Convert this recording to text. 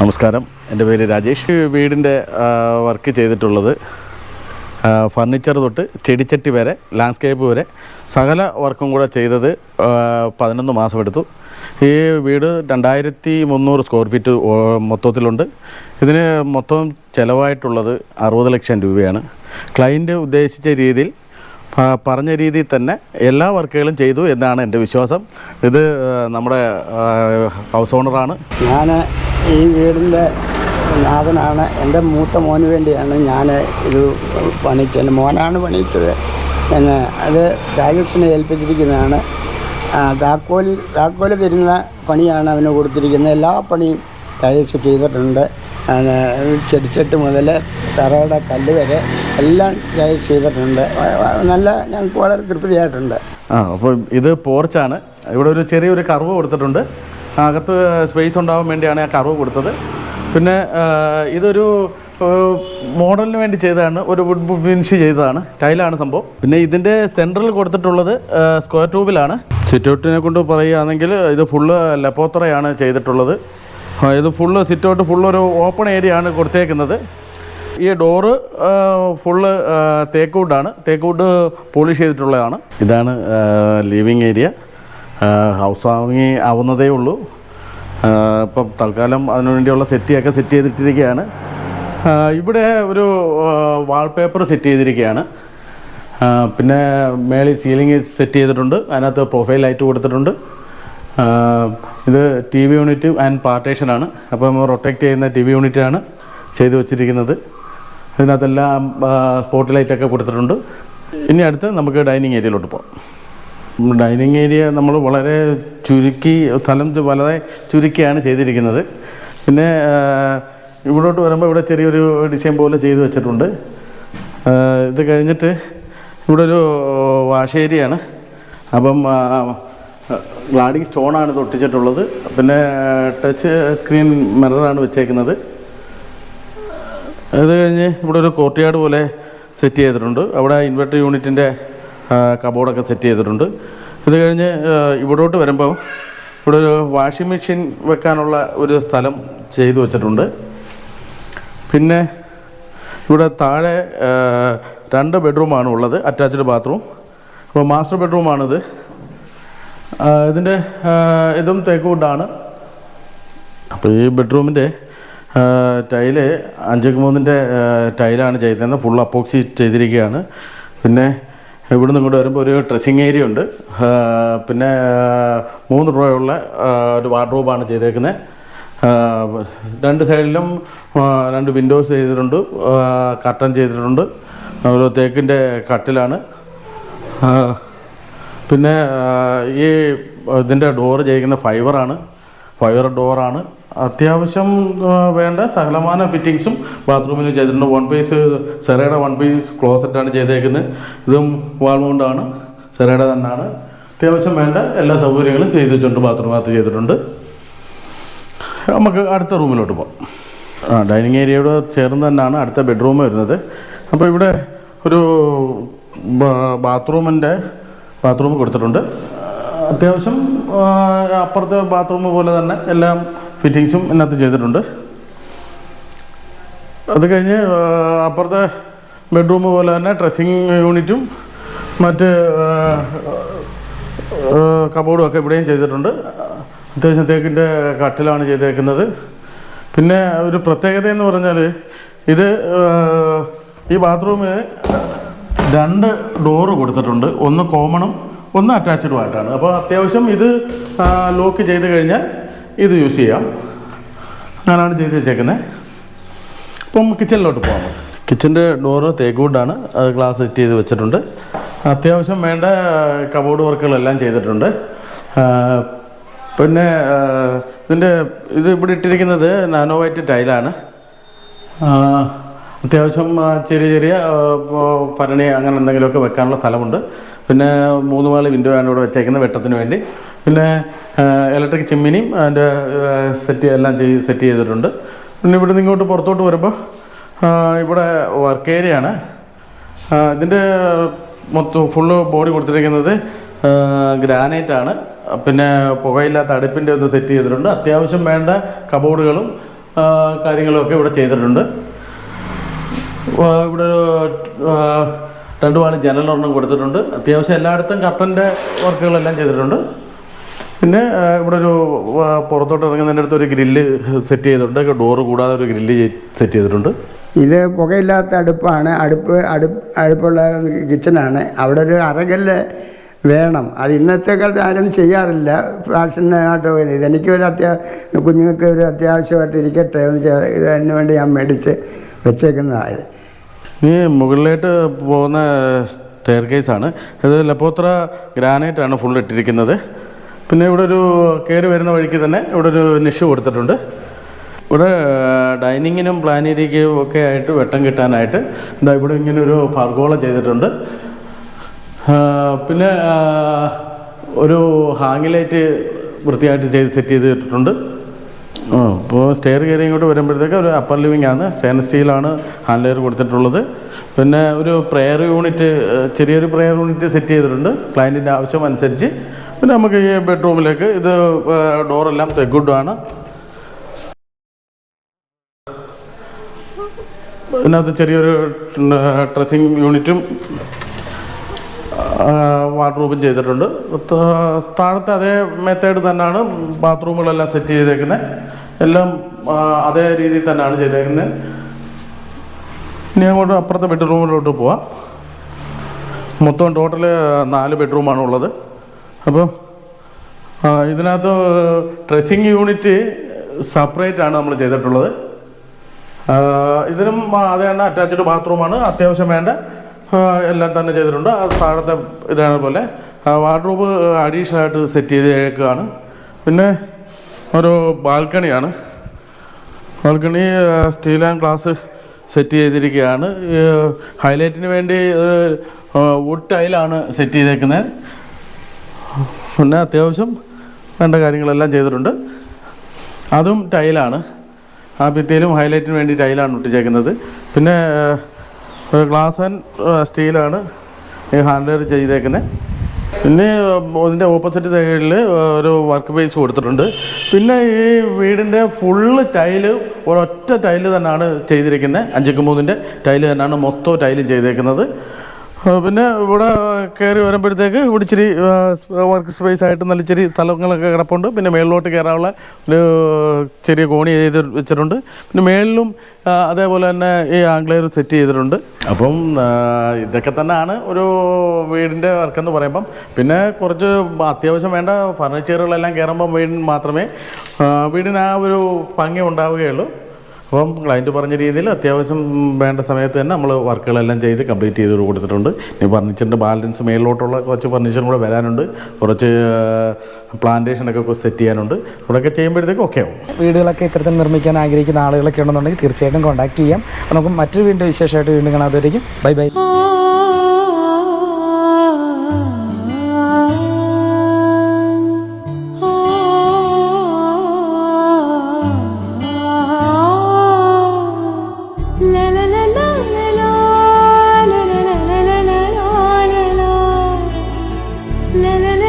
നമസ്കാരം. എന്റെ പേര് രാജേഷ്. വീടിന്റെ വർക്ക് ചെയ്തിട്ടുള്ളത് ഫർണിച്ചർ തൊട്ട് ചെടിച്ചട്ടി വരെ ലാൻഡ്സ്കേപ്പ് വരെ സകല വർക്കും കൂടെ ചെയ്തത് പതിനൊന്ന് മാസം എടുത്തു ഈ വീട് രണ്ടായിരത്തി മുന്നൂറ് സ്ക്വയർ ഫീറ്റ് മൊത്തത്തിലുണ്ട്. ഇതിന് മൊത്തം ചിലവായിട്ടുള്ളത് അറുപത് ലക്ഷം രൂപയാണ്. ക്ലയന്റ് ഉദ്ദേശിച്ച രീതിയിൽ പറഞ്ഞ രീതിയിൽ തന്നെ എല്ലാ വർക്കുകളും ചെയ്തു എന്നാണ് എന്റെ വിശ്വാസം. ഇത് നമ്മുടെ ഹൗസ് ഓണറാണ്. ഞാൻ ഈ വീടിന്റെ നാഥനാണ്. എന്റെ മൂത്ത മോന് വേണ്ടിയാണ് ഞാൻ ഇത് പണിച്ചത്. എന്റെ മോനാണ് പണിയിച്ചത്. എന്ന് അത് രാജേഷിനെ ഏൽപ്പിച്ചിരിക്കുന്നതാണ്. താക്കോൽ താക്കോൽ തരുന്ന പണിയാണ് അവന് കൊടുത്തിരിക്കുന്നത്. എല്ലാ പണിയും രാജേഷ് ചെയ്തിട്ടുണ്ട്. ചെടിച്ചെട്ട് മുതൽ തറയുടെ കല്ല് വരെ എല്ലാം ടൈൽസ് ചെയ്തിട്ടുണ്ട്. നല്ല ഞങ്ങൾക്ക് വളരെ തൃപ്തിയായിട്ടുണ്ട്. ആ അപ്പോൾ ഇത് പോർച്ചാണ്. ഇവിടെ ഒരു ചെറിയൊരു കർവ് കൊടുത്തിട്ടുണ്ട്. അകത്ത് സ്പേസ് ഉണ്ടാവാൻ വേണ്ടിയാണ് ആ കർവ് കൊടുത്തത്. പിന്നെ ഇതൊരു മോഡലിന് വേണ്ടി ചെയ്തതാണ്. ഒരു വുഡ് ഫിനിഷ് ചെയ്തതാണ്. ടൈലാണ് സംഭവം. പിന്നെ ഇതിന്റെ സെൻട്രൽ കൊടുത്തിട്ടുള്ളത് സ്ക്വയർ ട്യൂബിലാണ് ചുറ്റുവട്ടിനെ കൊണ്ട് പറയുകയാണെങ്കിൽ ഇത് ഫുള്ള് ലെപ്പോത്തറയാണ് ചെയ്തിട്ടുള്ളത്. ഇത് ഫുള്ള് സിറ്റൗട്ട് ഫുള്ള് ഒരു ഓപ്പൺ ഏരിയ ആണ് കൊടുത്തേക്കുന്നത്. ഈ ഡോറ് ഫുള്ള് തേക്കൂഡാണ് തേക്കൂഡ് തേക്ക് പോളിഷ് ചെയ്തിട്ടുള്ളതാണ്. ഇതാണ് ലിവിങ് ഏരിയ ഹൗസ് വാങ്ങി ആവുന്നതേ ഉള്ളൂ. ഇപ്പം തൽക്കാലം അതിനു വേണ്ടിയുള്ള സെറ്റിയൊക്കെ സെറ്റ് ചെയ്തിട്ടിരിക്കുകയാണ്. ഇവിടെ ഒരു വാൾപേപ്പർ സെറ്റ് ചെയ്തിരിക്കുകയാണ്. പിന്നെ മേളിൽ സീലിംഗ് സെറ്റ് ചെയ്തിട്ടുണ്ട്. അതിനകത്ത് പ്രൊഫൈൽ ലൈറ്റ് കൊടുത്തിട്ടുണ്ട്. ഇത് ടി വി യൂണിറ്റ് ആൻഡ് പാർട്ടേഷനാണ്. നമ്മൾ റൊട്ടക്റ്റ് ചെയ്യുന്ന ടി വി യൂണിറ്റാണ് ചെയ്ത് വെച്ചിരിക്കുന്നത്. ഇതിനകത്തെല്ലാം സ്പോട്ട് ലൈറ്റൊക്കെ കൊടുത്തിട്ടുണ്ട്. ഇനി അടുത്ത് നമുക്ക് ഡൈനിങ് ഏരിയയിലോട്ട് പോകാം ഡൈനിങ് ഏരിയ നമ്മൾ വളരെ ചുരുക്കി സ്ഥലം വളരെ ചുരുക്കിയാണ് ചെയ്തിരിക്കുന്നത്. പിന്നെ ഇവിടോട്ട് വരുമ്പോൾ ഇവിടെ ചെറിയൊരു ഡിസൈൻ പോലെ ചെയ്തു വെച്ചിട്ടുണ്ട്. ഇത് കഴിഞ്ഞിട്ട് ഇവിടെ ഒരു വാഷ് ഏരിയയാണ്. അപ്പം ഗ്ലാഡിങ് സ്റ്റോണാണ് ഇത് ഒട്ടിച്ചിട്ടുള്ളത്. പിന്നെ ടച്ച് സ്ക്രീൻ മിററാണ് വെച്ചേക്കുന്നത്. അത് കഴിഞ്ഞ് ഇവിടെ ഒരു കോർട്ട്യാർഡ് പോലെ സെറ്റ് ചെയ്തിട്ടുണ്ട്. അവിടെ ഇൻവെർട്ടർ യൂണിറ്റിന്റെ കബോർഡൊക്കെ സെറ്റ് ചെയ്തിട്ടുണ്ട്. ഇത് കഴിഞ്ഞ് ഇവിടോട്ട് വരുമ്പോൾ ഇവിടെ ഒരു വാഷിംഗ് മെഷീൻ വെക്കാനുള്ള ഒരു സ്ഥലം ചെയ്തു വച്ചിട്ടുണ്ട്. പിന്നെ ഇവിടെ താഴെ രണ്ട് ബെഡ്റൂമാണ് ഉള്ളത്. Attached bathroom. അപ്പോൾ മാസ്റ്റർ ബെഡ്റൂമാണിത്. ഇതിന്റെ ഇതും തേക്ക് വുഡാണ് അപ്പോൾ ഈ ബെഡ്റൂമിന്റെ ടൈൽ അഞ്ചക്ക് മൂന്നിന്റെ ടൈലാണ് ചെയ്തിരുന്നത്. ഫുൾ അപ്പോക്സി ചെയ്തിരിക്കുകയാണ്. പിന്നെ ഇവിടെ നിന്ന് ഇങ്ങോട്ട് വരുമ്പോൾ ഒരു ഡ്രസ്സിങ് ഏരിയ ഉണ്ട്. പിന്നെ മൂന്ന് രൂപയുള്ള ഒരു വാർഡ്രോബാണ് ചെയ്തേക്കുന്നത് രണ്ട് സൈഡിലും രണ്ട് വിൻഡോസ് ചെയ്തിട്ടുണ്ട്. കർട്ടൻ ചെയ്തിട്ടുണ്ട്. ഒരു തേക്കിന്റെ കട്ടിലാണ്. പിന്നെ ഈ ഇതിന്റെ ഡോറ് ചെയ്യിക്കുന്ന ഫൈബറാണ് ഫൈബർ ഡോറാണ് അത്യാവശ്യം വേണ്ട. സകലമാന ഫിറ്റിങ്സും ബാത്റൂമിൽ ചെയ്തിട്ടുണ്ട്. വൺ പീസ് സെറയുടെ വൺ പീസ് ക്ലോസറ്റാണ് ചെയ്തേക്കുന്നത് ഇതും വാൾമൗണ്ടാണ് സെറയുടെ തന്നെയാണ് അത്യാവശ്യം വേണ്ട. എല്ലാ സൗകര്യങ്ങളും ചെയ്തു വെച്ചിട്ടുണ്ട് ബാത്റൂമിനകത്ത് ചെയ്തിട്ടുണ്ട്. നമുക്ക് അടുത്ത റൂമിലോട്ട് പോകാം. ആ ഡൈനിങ് ഏരിയയോട് ചേർന്ന് തന്നെയാണ് അടുത്ത ബെഡ്റൂം വരുന്നത്. അപ്പോൾ ഇവിടെ ഒരു ബാത്റൂമിന്റെ ബാത്റൂം കൊടുത്തിട്ടുണ്ട്. അത്യാവശ്യം അപ്പുറത്തെ ബാത്റൂം പോലെ തന്നെ എല്ലാം ഫിറ്റിങ്സും ഇതിനകത്ത് ചെയ്തിട്ടുണ്ട്. അത് കഴിഞ്ഞ് അപ്പുറത്തെ ബെഡ്റൂം പോലെ തന്നെ ഡ്രസ്സിങ് യൂണിറ്റും മറ്റ് കബോർഡും ഒക്കെ ഇവിടെയും ചെയ്തിട്ടുണ്ട്. അത്യാവശ്യം തേക്കിന്റെ കട്ടിലാണ് ചെയ്തേക്കുന്നത്. പിന്നെ ഒരു പ്രത്യേകത എന്ന് പറഞ്ഞാൽ ഇത് ഈ ബാത്റൂമിൽ രണ്ട് ഡോറ് കൊടുത്തിട്ടുണ്ട്. ഒന്ന് കോമണും ഒന്ന് അറ്റാച്ച്ഡും ആയിട്ടാണ്. അപ്പോൾ അത്യാവശ്യം ഇത് ലോക്ക് ചെയ്ത് കഴിഞ്ഞാൽ ഇത് യൂസ് ചെയ്യാം. അങ്ങനെയാണ് ചെയ്ത് വെച്ചേക്കുന്നത്. അപ്പം കിച്ചണിലോട്ട് പോകാം കിച്ചന്റെ ഡോറ് തേക്ക് വുഡാണ് അത് ഗ്ലാസ് സെറ്റ് ചെയ്ത് വെച്ചിട്ടുണ്ട്. അത്യാവശ്യം വേണ്ട കബോർഡ് വർക്കുകളെല്ലാം ചെയ്തിട്ടുണ്ട്. പിന്നെ ഇതിന്റെ ഇത് ഇവിടെ ഇട്ടിരിക്കുന്നത് നാനോ വൈറ്റ് ടൈലാണ് അത്യാവശ്യം ചെറിയ ചെറിയ പരണി അങ്ങനെ എന്തെങ്കിലുമൊക്കെ വെക്കാനുള്ള സ്ഥലമുണ്ട്. പിന്നെ മൂന്ന് മാളി വിൻഡോ ആണ് ഇവിടെ വെച്ചേക്കുന്നത് വെട്ടത്തിന് വേണ്ടി. പിന്നെ ഇലക്ട്രിക് ചിമ്മിനിയും അതിന്റെ സെറ്റ് എല്ലാം ചെയ്ത് സെറ്റ് ചെയ്തിട്ടുണ്ട്. പിന്നെ ഇവിടെ നിന്ന് ഇങ്ങോട്ട് പുറത്തോട്ട് വരുമ്പോൾ ഇവിടെ വർക്ക് ഏരിയ ആണ്. ആ, ഇതിന്റെ മൊത്തം ഫുള്ള് ബോഡി കൊടുത്തിരിക്കുന്നത് ഗ്രാനൈറ്റ് ആണ്. പിന്നെ പുകയില്ലാത്ത അടുപ്പിന്റെ ഒന്ന് സെറ്റ് ചെയ്തിട്ടുണ്ട്. അത്യാവശ്യം വേണ്ട കബോർഡുകളും കാര്യങ്ങളും ഒക്കെ ഇവിടെ ചെയ്തിട്ടുണ്ട്. ഇവിടെ ഒരു രണ്ട് പാളി ജനലൊരെണ്ണം കൊടുത്തിട്ടുണ്ട്. അത്യാവശ്യം എല്ലായിടത്തും കപ്പന്റെ വർക്കുകളെല്ലാം ചെയ്തിട്ടുണ്ട്. പിന്നെ ഇവിടെ ഒരു പുറത്തോട്ട് ഇറങ്ങുന്നതിന്റെ അടുത്ത് ഒരു ഗ്രില്ല് സെറ്റ് ചെയ്തിട്ടുണ്ട്. ഡോറ് കൂടാതെ ഒരു ഗ്രില്ല് സെറ്റ് ചെയ്തിട്ടുണ്ട്. ഇത് പുകയില്ലാത്ത അടുപ്പാണ്. അടുപ്പ് അടുപ്പ് അടുപ്പുള്ള കിച്ചണാണ്. അവിടെ ഒരു അറകല്ല് വേണം. അത് ഇന്നത്തെ കാലത്ത് ആരും ചെയ്യാറില്ല. ഫാഷനായിട്ട് പോയത് ഇതെനിക്കൊരു അത്യാ കുഞ്ഞുങ്ങൾക്ക് ഒരു അത്യാവശ്യമായിട്ട് ഇരിക്കട്ടെ എന്ന് ഇതിന് വേണ്ടി ഞാൻ മേടിച്ച് വെച്ചേക്കുന്നതാണ് ഈ മുകളിലേട്ട് പോകുന്ന സ്റ്റെയർ കേസാണ് ഇത് ലപ്പോത്ര ആണ് ഫുൾ ഇട്ടിരിക്കുന്നത്. പിന്നെ ഇവിടെ ഒരു കയറി വരുന്ന വഴിക്ക് തന്നെ ഇവിടെ ഒരു നിഷ് കൊടുത്തിട്ടുണ്ട്. ഇവിടെ ഡൈനിങ്ങിനും പ്ലാനിരിക്കും ഒക്കെ ആയിട്ട് വെട്ടം കിട്ടാനായിട്ട് എന്താ ഇവിടെ ഇങ്ങനെ ഒരു ഫർഗോള ചെയ്തിട്ടുണ്ട്. പിന്നെ ഒരു ഹാങ് ലൈറ്റ് വൃത്തിയായിട്ട് ചെയ്ത് സെറ്റ് ചെയ്തിട്ടുണ്ട്. ഇപ്പോൾ സ്റ്റെയർ കയറി ഇങ്ങോട്ട് വരുമ്പോഴത്തേക്ക് ഒരു അപ്പർ ലിവിംഗ് ആണ്. സ്റ്റെയിൻലെസ് സ്റ്റീലാണ് ഹാൻഡ് ലെയർ കൊടുത്തിട്ടുള്ളത്. പിന്നെ ഒരു പ്രെയർ യൂണിറ്റ് ചെറിയൊരു പ്രെയർ യൂണിറ്റ് സെറ്റ് ചെയ്തിട്ടുണ്ട്. ക്ലയന്റിന്റെ ആവശ്യം അനുസരിച്ച്. പിന്നെ നമുക്ക് ഈ ബെഡ്റൂമിലേക്ക് ഇത് ഡോറെല്ലാം ഡോറെല്ലാം പിന്നെ ഇതിനകത്ത് ചെറിയൊരു ഡ്രസ്സിങ് യൂണിറ്റും വാർഡ്രോബും ചെയ്തിട്ടുണ്ട്. താഴത്തെ അതേ മെത്തേഡ് തന്നെയാണ് ബാത്റൂമുകളെല്ലാം സെറ്റ് ചെയ്തേക്കുന്നത് എല്ലാം അതേ രീതിയിൽ തന്നെയാണ് ചെയ്തേക്കുന്നത് ഇനി അങ്ങോട്ട് അപ്പുറത്തെ ബെഡ്റൂമിലോട്ട് പോവാം. മൊത്തം ടോട്ടൽ നാല് ബെഡ്റൂമാണ് ഉള്ളത്. അപ്പോൾ ഇതിനകത്ത് ഡ്രസ്സിങ് യൂണിറ്റ് സെപ്പറേറ്റ് ആണ് നമ്മൾ ചെയ്തിട്ടുള്ളത്. ഇതിനും അതേ അറ്റാച്ച്ഡ് ബാത്റൂമാണ് അത്യാവശ്യം വേണ്ട. എല്ലാം തന്നെ ചെയ്തിട്ടുണ്ട്. താഴത്തെ ഇതാണ് പോലെ. വാർഡ്രോബ് അഡീഷണൽ ആയിട്ട് സെറ്റ് ചെയ്തേക്കുകയാണ് പിന്നെ ഒരു ബാൽക്കണിയാണ്. Balcony steel and glass set ചെയ്തിരിക്കുകയാണ്. ഹൈലൈറ്റിന് വേണ്ടി വുഡ് ടൈലാണ് സെറ്റ് ചെയ്തേക്കുന്നത്. പിന്നെ അത്യാവശ്യം വേണ്ട കാര്യങ്ങളെല്ലാം ചെയ്തിട്ടുണ്ട്. അതും ടൈലാണ്. ആ ഭിത്തിയിലും ഹൈലൈറ്റിന് വേണ്ടി ടൈലാണ് ഒട്ടിച്ചേക്കുന്നത്. പിന്നെ ഗ്ലാസ് ആൻഡ് സ്റ്റീലാണ് ഈ ഹാൻഡർ ചെയ്തേക്കുന്നത് പിന്നെ ഇതിന്റെ ഓപ്പോസിറ്റ് സൈഡിൽ ഒരു വർക്ക് ബേസ് കൊടുത്തിട്ടുണ്ട്. പിന്നെ ഈ വീടിന്റെ ഫുള്ള് ടൈൽ ഒരൊറ്റ ടൈൽ തന്നെയാണ് ചെയ്തിരിക്കുന്നത് അഞ്ചക്ക് മൂന്നിന്റെ ടൈൽ തന്നെയാണ് മൊത്തം ടൈലും ചെയ്തേക്കുന്നത്. പിന്നെ ഇവിടെ കയറി വരുമ്പോഴത്തേക്ക് ഇവിടെ ഇച്ചിരി വർക്ക് സ്പേസ് ആയിട്ട് നല്ല ഇച്ചിരി സ്ഥലങ്ങളൊക്കെ കിടപ്പുണ്ട്. പിന്നെ മേളിലോട്ട് കയറാനുള്ള ഒരു ചെറിയ കോണി ചെയ്ത് വെച്ചിട്ടുണ്ട്. പിന്നെ മേളിലും അതേപോലെ തന്നെ ഈ ആംഗ്ലേർ സെറ്റ് ചെയ്തിട്ടുണ്ട്. അപ്പം ഇതൊക്കെ തന്നെയാണ് ഒരു വീടിന്റെ വർക്കെന്ന് പറയുമ്പം. പിന്നെ കുറച്ച് അത്യാവശ്യം വേണ്ട ഫർണിച്ചറുകളെല്ലാം കയറുമ്പം വീടിന് മാത്രമേ വീടിന് ആ ഒരു ഭംഗി ഉണ്ടാവുകയുള്ളൂ. അപ്പം ക്ലയന്റ് പറഞ്ഞ രീതിയിൽ അത്യാവശ്യം വേണ്ട സമയത്ത് തന്നെ നമ്മൾ വർക്കുകളെല്ലാം ചെയ്ത് കംപ്ലീറ്റ് ചെയ്ത് കൊടുത്തിട്ടുണ്ട്. ഇനി ഫർണിച്ചറിന്റെ ബാലൻസ് മേളിലോട്ടുള്ള കുറച്ച് ഫർണിച്ചറും കൂടെ വരാനുണ്ട്. കുറച്ച് പ്ലാന്റേഷനൊക്കെ സെറ്റ് ചെയ്യാനുണ്ട്. ഇവിടെയൊക്കെ ചെയ്യുമ്പോഴത്തേക്കും ഓക്കെ ആവും. വീടുകളൊക്കെ ഇത്തരത്തിൽ നിർമ്മിക്കാൻ ആഗ്രഹിക്കുന്ന ആളുകളൊക്കെ ഉണ്ടെന്നുണ്ടെങ്കിൽ തീർച്ചയായിട്ടും കോൺടാക്ട് ചെയ്യാം. നമുക്ക് മറ്റൊരു വീണ്ടും വിശേഷമായിട്ട് വീണ്ടും കാണാതെ bye bye. la la la